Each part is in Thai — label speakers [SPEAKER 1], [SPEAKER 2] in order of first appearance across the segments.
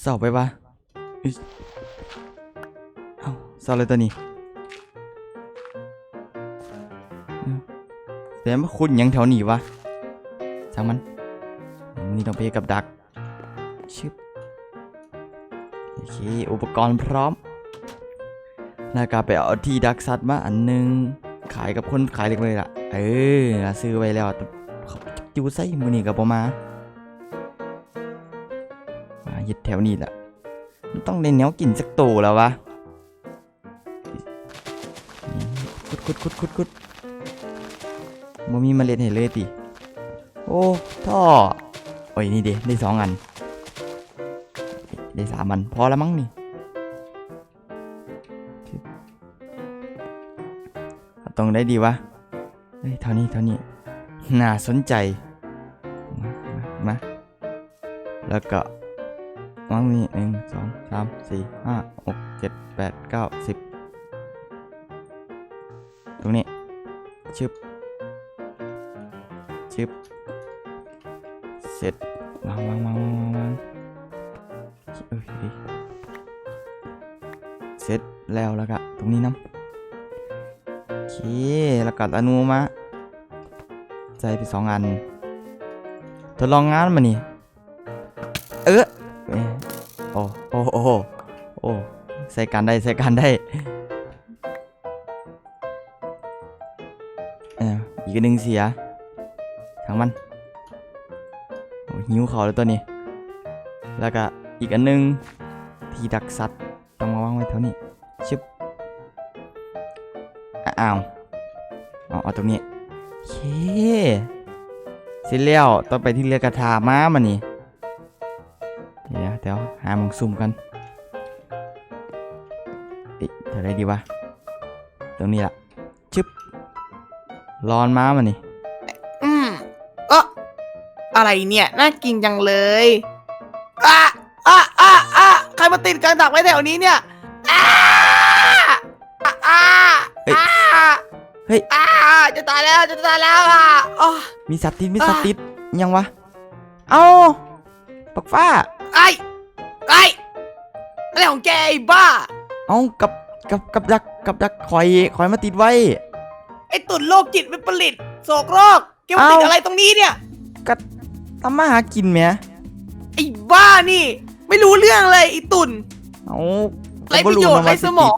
[SPEAKER 1] เศร้าไปปะเอ้าเศร้าเลยตัวนี้แต่มาคุณยังแถวหนีวะช่างมันนี่ต้องไปกับดักชึบโอเค อุปกรณ์พร้อมแล้วก็ไปเอาที่ดักสัตว์มาอันหนึง ขายกับคนขายเล็กเลยล่ะ เออซื้อไว้แล้วแต่เขาอยู่ใส่มือนี่กับปมามา ยึดแถวนี้แหละมันต้องได้แนวกินสักโตแล้ววะคุดคุดคุดคุดคุดบ่มีเมล็ดให้เลยติโอ้ท่อโอ้ยนี่เดได้สองอัน ได้สามอัน พอแล้วมั้งนี่เอาตรงได้ดีวะเฮ้ยเท่านี้เท่านี้ น่าสนใจ มามามาแล้วก็ วางนี่หนึ่งสองสามสี่ห้าหกเจ็ดแปดเก้าสิบตรงนี้ ชึบ ชึบ เสร็จวางวางวางวางวางวางเออดีเสร็จแล้วแล้วก็ตรงนี้น้ำโอเค แล้วก็อนูมา ใส่ไปสองอัน ทดลองงานมานี่ เออ โอ้โอ้โอ้โอ้ใส่กันได้ใส่กันได้เอออีกอันหนึ่งเสียทางมันโอ้หิวเขาแล้วตัวนี้ แล้วก็อีกอันหนึง ที่ดักสัตว์ต้องมาวางไว้แถวนี้ชึบอ้าวเอาเอตรงนี้เคเสร็จแล้วต้องไปที่เรือกระทามามานี่ มองซุ่มกันเอ๊ะเท่าไรดีวะ ตรงนี้ละชึบร้อนม้ามานี่
[SPEAKER 2] อืมเอออะไรเนี่ย น่ากินจังเลยอะอะอะอะใครมาติดกลางดักไว้แถวนี้เนี่ยอะอะอะ
[SPEAKER 1] เฮ้ย
[SPEAKER 2] อะ
[SPEAKER 1] เฮ้ย
[SPEAKER 2] อะจะตายแล้ว จะตายแล้วอะอ๋อ
[SPEAKER 1] มีสัตว์ติดมี
[SPEAKER 2] อะ
[SPEAKER 1] สัตว์ติดยังวะ เอ้าปักฟ้า
[SPEAKER 2] ไอ้ ไอ้อะไรของแกไอ้บ้า
[SPEAKER 1] เอ้ากับกับกับดักกับดักคอยคอยมาติดไว้
[SPEAKER 2] ไอ้ตุ่นโรคจิตวิปริตโศกโรคแกมาติด
[SPEAKER 1] เอ้า
[SPEAKER 2] อะไรตรงนี้เนี่ย
[SPEAKER 1] ก็ทำมาหากินแหม
[SPEAKER 2] ไอ้บ้านี่ ไม่รู้เรื่องเลยไอ้ตุ่น
[SPEAKER 1] เอ้า
[SPEAKER 2] ไรประโยชน์ไรสมอง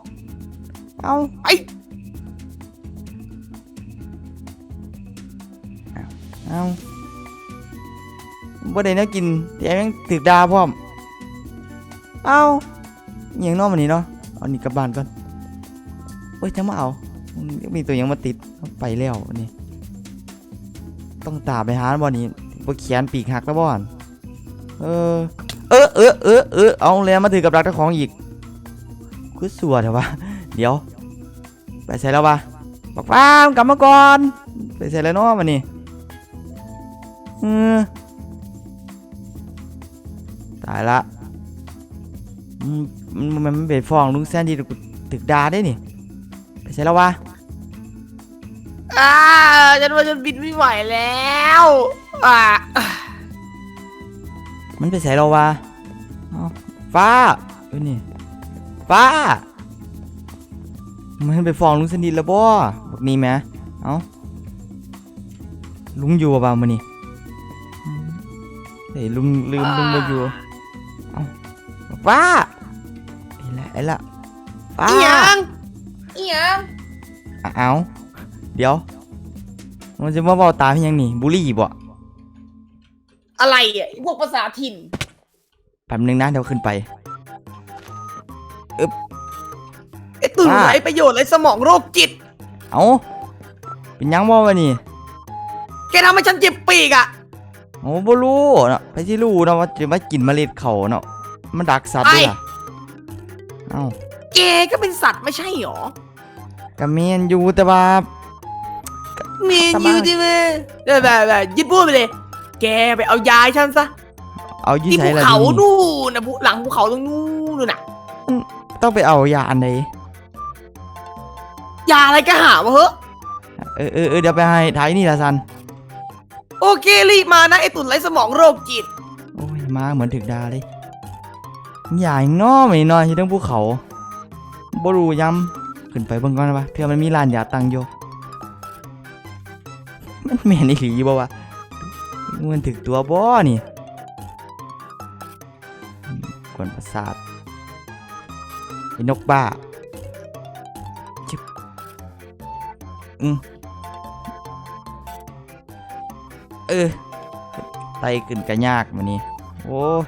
[SPEAKER 1] เอ้า
[SPEAKER 2] ไอ้
[SPEAKER 1] เอ้าบ่ได้แนวกินแถมยังถึกดาพร้อม เอ้าอหยังนอกมันนี่เนาะเอานี่กลับบ้านก่อนเฮ้ยจะมาเอามีตัวยังมาติดไปแล้วนี่ ต้องตามไปหาบ่นี่บ่เขียนปีกหักแล้วบ่อนเออ เออเออเออเออเอาแล้วมาถือกับรักเจ้าของอีกคือสัวเถอะวะเดี๋ยว ไปใส่แล้ววะบักฟ้ามกลับมาก่อน ไปใส่แล้วเนาะมันนี่เออตายละ มมันมันมันเป็นฟองลุงแซนดีกูถึกดาได้นี่ไปใส่แล้ววะ
[SPEAKER 2] อ่าฉันว่าฉันบินไม่ไหวแล้วอ่า
[SPEAKER 1] มันไปใส่แล้ววะเอ้าฟ้าเอ้ยนี่ฟ้า มันไปฟ้องลุงสนิทแล้วบ่บักนี้แหมเอ้าลุงอยู่บ่บ่ามื้อนี้อืมเฮ้ยลุงลืมลุงบ่อยู่เอ้า ฟ้าไอ้ละไอ้ละฟ้า
[SPEAKER 2] อีหยังอีหยัง
[SPEAKER 1] อะเอ้าเดี๋ยว มันจะมาเว้าตามอีหยังนี่บุหรี่บ่
[SPEAKER 2] อะไรอะไอ้พวกภาษาถิ่น
[SPEAKER 1] แป๊บนึงนะเดี๋ยวขึ้นไป
[SPEAKER 2] ไอ้ตุ่น
[SPEAKER 1] ว่า
[SPEAKER 2] ไรประโยชน์ไรสมองโรคจิต
[SPEAKER 1] เอ้าเป็นหยังบ่วะนี่
[SPEAKER 2] แกทำให้ฉันเจ็บปีกอะ
[SPEAKER 1] โอ้บ่รู้เนาะไปที่รู้เนาะว่าจะมากินเมล็ดเขาเนาะ มันดักสัตว์ด้วยล่ะเอ้า
[SPEAKER 2] แกก็เป็นสัตว์ไม่ใช่หรอ
[SPEAKER 1] ก็แม่นอยู่แต่ว่า
[SPEAKER 2] มี
[SPEAKER 1] ทำไม
[SPEAKER 2] อยู่ที่มือแบบแบบแบบยิดพูดไปเลย แกไปเอายายฉันซะ
[SPEAKER 1] เอาอยู่
[SPEAKER 2] ที่
[SPEAKER 1] ไส
[SPEAKER 2] ภู
[SPEAKER 1] ล่ะ
[SPEAKER 2] เขา
[SPEAKER 1] นี่
[SPEAKER 2] นู่นนะภูหลังภูเขาตรงนู่นนู่นน่ะ
[SPEAKER 1] ต้องไปเอายาอันใด
[SPEAKER 2] ยาอะไรก็หาวะเฮ้
[SPEAKER 1] เออเออเออเดี๋ยวไปให้ท้ายนี่ละซัน
[SPEAKER 2] โอเครีบมานะไอ้ตุ่นไรสมองโรคจิต
[SPEAKER 1] โอ้ยมาเหมือนถึกดาเลย ใหญ่น้อไม่น้อยที่ทั้งภูเขาบรูย้ำขึ้นไปเบิ่งก่อนนะวะเพื่อมันมีลานยาตังอยู่มันแม่นอีหลีบ่วะมันถึกตัวบ่นี่กวนประสาทไอ้นกบ้าจิบอืมเออไตขึ้นก็ยากมื้อนี้โอ้ย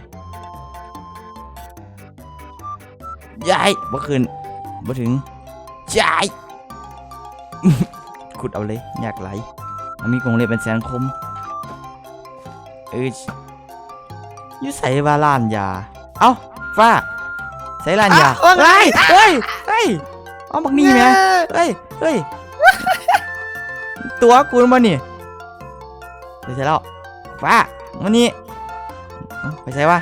[SPEAKER 1] ยายบ่ขึ้นบ่ถึงยายขุดเอาเลยอยากไหลมันมีกรงเล็บเป็นแสนคมเอออยู่ใส่ว่าล้านยา เอ้าฟ้าใส่ล้านยา
[SPEAKER 2] อะว่าไง
[SPEAKER 1] เฮ้ยเฮ้ยเฮ้ยเอาบักนี่แหมเฮ้ยเฮ้ยตัวกูมานี่ไปใส่แล้วฟ้ามานี่เอ้าไปใส่วะ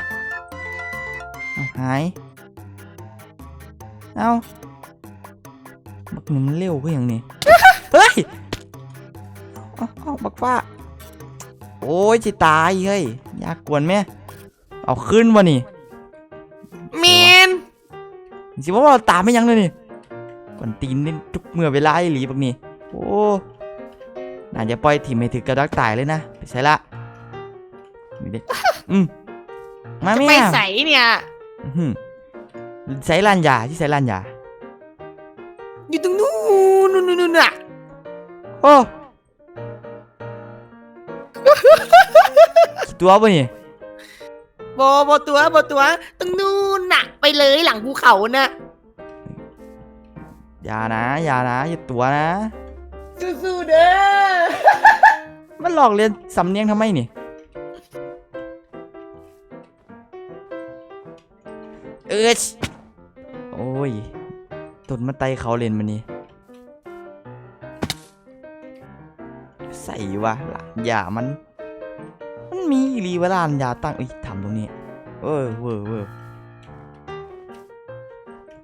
[SPEAKER 1] เอ้าหาย เอาบักหนุ่มนเร็วก็อย่างนี้เฮ้ยเอาเอาบักฟ้า โอ้ยจิตายเฮ้ยอยากกวนแม่เอาขึ้นวะนี่
[SPEAKER 2] เมน
[SPEAKER 1] สิว่าเราตามไม่ยังเลยนี่กวนตีนนี่ทุกเมื่อเวลาไอ้หลีบักนี่โอ้น่าจะปล่อยทีมให้ถึกกระดักตายเลยนะไปใส่ละนี่ดิอืมมา
[SPEAKER 2] จะ
[SPEAKER 1] แม่
[SPEAKER 2] ไปใสเนี่ย
[SPEAKER 1] อื้อหือ ใส่ลานยาที่ใส่ลานยา
[SPEAKER 2] อยู่ตรงนู้นนู่นนู่นนู่นน่ะ
[SPEAKER 1] โอ้กี่ตัวปะนี่
[SPEAKER 2] บอบอตัวบอตัวตรงนู้นน่ะ ไปเลยหลังภูเขาน่ะ
[SPEAKER 1] อย่านะ อย่านะอย่าตัวนะ
[SPEAKER 2] สู้ๆเด้อ
[SPEAKER 1] มันหลอกเรียนสำเนียงทำไมนี่เออ โอ้ยตุนมาไตเขาเล่นมันนี่ใส่วะหลานยามัน มันมีอีหรีวลานยาตั้งอีทำตรงนี้เออเวอเวอ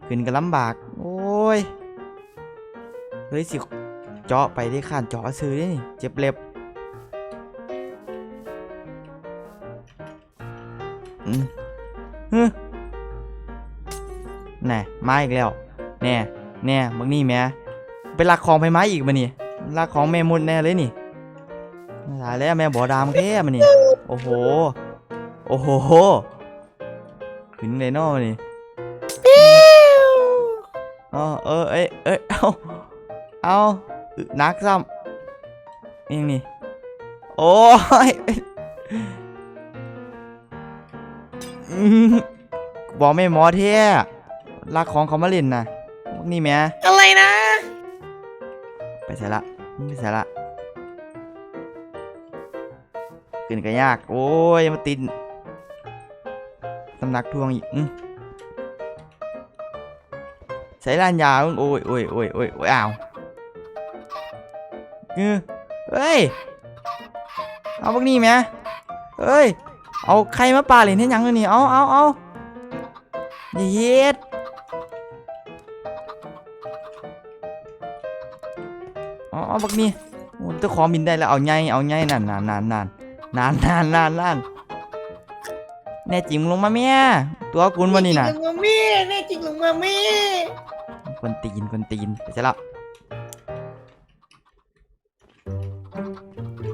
[SPEAKER 1] ขึ้นก็ลำบาก โอ้ยเลยสิเจาะไปได้ขานเจาะซื้อได้นี่ เจ็บเล็บ มาอีกแล้ว แน่แน่บักนี่แม่เป็นลักของไปไม้อีกมานี่ลักของแม่มดแน่เลยนี่ตายแล้วแม่บ่อดามแค่มานี่โอ้โห โอ้โห ขึ้นเลยเนอมานี่อ๋อเออเอ้ยเอ้ยเอาเอาอึนักซ้ำนี่นี่โอ้ยอื้อหือบอกไม่หมอเท่ ลักของเขามาเล่นนะพวกนี่แหม่
[SPEAKER 2] อะไรนะ
[SPEAKER 1] ไปใส่ละไปใส่ละขึ้นก็ยาก โอ้ยมาติดตำหนักทวงอีกอื้อใส่ลานยามึงโอ้ยโอ้ยโอ้ยโอ้ยโอ้ยอ้าวเออเฮ้ย เอาพวกนี้ไหมเฮ้ย เอาใครมาปาเหรียญให้ยังเลยนี่ เอาเอาเอาอย่าเฮ็ด เอาเอาพวกนี้โอ้เจ้าของบินได้แล้วเอาไงเอาไงนั่นนานนานนานนานนานนานนานแน่จริงมึงลงมาเมียตัวกุนวันนี้น่ะ
[SPEAKER 2] จริงหลวงมามี่แน่จริงหลวงมามี่
[SPEAKER 1] คนตีนคนตีนไปซะแล้ว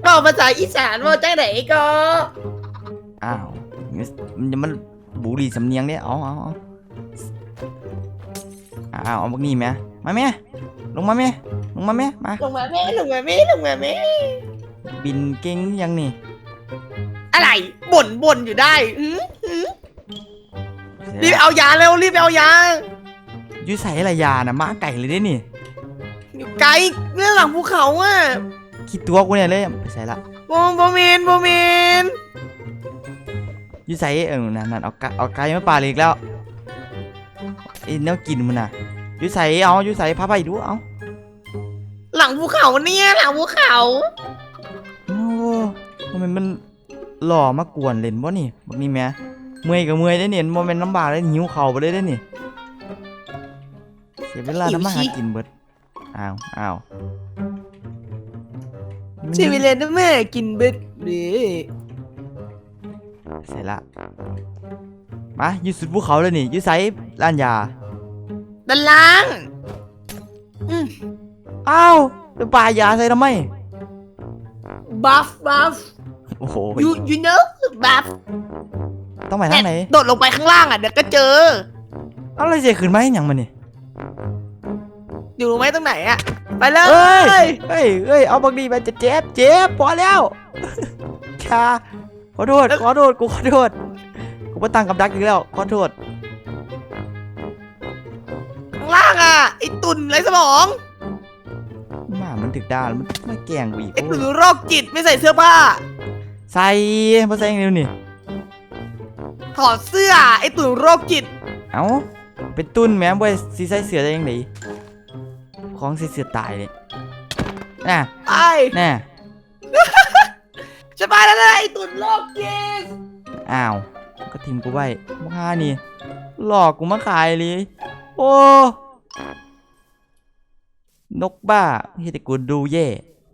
[SPEAKER 2] บอกภาษาอีสานว่าจังไหนก็
[SPEAKER 1] อ้าวมันจะมันบุรีสำเนียงเนี่ยเอาเอาเอาอ้าวเอาพวกนี้ไหมมาแม่ลงมาแม่ ลงมาแม่มา
[SPEAKER 2] หลวงมาแม่หลวงมาแม่หลวงมาแม่
[SPEAKER 1] บินเก่งยังนี่
[SPEAKER 2] อะไรบ่นบ่นอยู่ได้อื้อ
[SPEAKER 1] เสร็จ
[SPEAKER 2] รีบ
[SPEAKER 1] แล้ว
[SPEAKER 2] เอายาเร็วรีบไปเอายา
[SPEAKER 1] อยูใส่ละยานะมาไก่เลยเด้นี่
[SPEAKER 2] อยู่ไกลเรื่องหลังภูเขาอะ
[SPEAKER 1] คิดตัวกูเนี่ยเลยไปใส่ละ
[SPEAKER 2] โบโบเมนโบเมน
[SPEAKER 1] อยูใส่เออนั่นนั่นเอาไก่เอาไก่มาปาเลยอีกแล้วไอ้แนวกินมันน่ะอยูใส่เอาอยูใส่พาไปดูเอา
[SPEAKER 2] ห ลังภูเขาเนี่ย หลังภูเขา
[SPEAKER 1] โอ้ทำไมมันหล่อมากวนเล่นบ่นี่บักนี่แม่เมื่อยกับเมื่อยได้เนี่ยโมเมนต์ลำบากเลยหิวเข่าวไปเลยได้นี่เสียเวลาทำมาหากินเบิดอ้าวอ้าว
[SPEAKER 2] ชีวิตเลยนะแม่กินเบ็ดเบ้
[SPEAKER 1] เสร็จละมาอยู่สุดภูเขาเลยนี่อยู่ไสร้านยา
[SPEAKER 2] ด้านล่างอืม
[SPEAKER 1] อ้าวจะปายาใส่ทำไม
[SPEAKER 2] บัฟบัฟ
[SPEAKER 1] โอ้โห
[SPEAKER 2] you you know บัฟ
[SPEAKER 1] ต้องไปทางไหน
[SPEAKER 2] โดดลงไปข้างล่างอะเดี๋ยวก็เจอ
[SPEAKER 1] เอาอะไรเสียขึ้นมาให้หยังมันนี่
[SPEAKER 2] อยู่รู้ไหมตรงไหนอะ ไปเล
[SPEAKER 1] เอ้ย
[SPEAKER 2] ย
[SPEAKER 1] เฮ้ยเฮ้ย เอาบักดีไปจะเจ็บเจ็บพอแล้วชาขอโทษขอโทษกูขอโทษกูมาตั้งกับดักอีกแล้วขอโทษ
[SPEAKER 2] ข้างล่างอะไอ้ตุ่นไรสมอง
[SPEAKER 1] หมามัน ถึกดาแล้วมันมาแกล้งกูอีก
[SPEAKER 2] ไอ้ตุ่นโรคจิตไม่ใส่เสื้อผ้า
[SPEAKER 1] ใส่มาใส่เร็วนี่
[SPEAKER 2] ถอดเสื้อไอ้ตุ่นโรคจิต
[SPEAKER 1] เอ้าเป็นตุ้นแหม่บ่สิใส่เสือได้ยังไงของใส่เสือตายเลยน่ะ
[SPEAKER 2] ไป
[SPEAKER 1] น่ะ
[SPEAKER 2] จะไปแล้วนะไอ้ตุ่นโรคจิต
[SPEAKER 1] อ้าวก็ทิมกูไว้มาฆ่านี่ หลอกกูมาขายเลย โอ้ นกบ้าเฮ็ดให้กูดูแย่